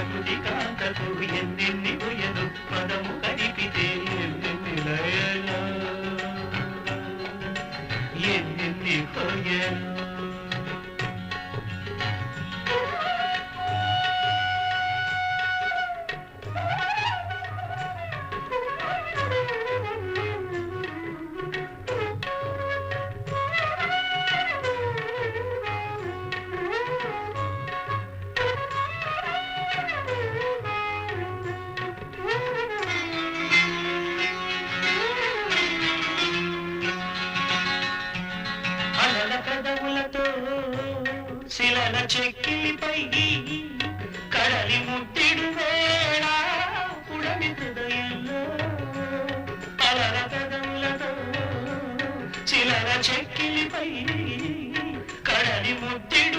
ప్రకృతి కాంతకు ఎన్నెన్ని ఉయలు పదము కదిపితే ఎన్నెన్ని లయలు? ఎన్నెన్ని కొయలు சிலன செக்கிலிப்பை கடலி முட்டிடுவேள உடனே ஹதயல்லோ பலர கதல்லதோ சிலன செக்கிலிப்பை கடலி முட்டிடு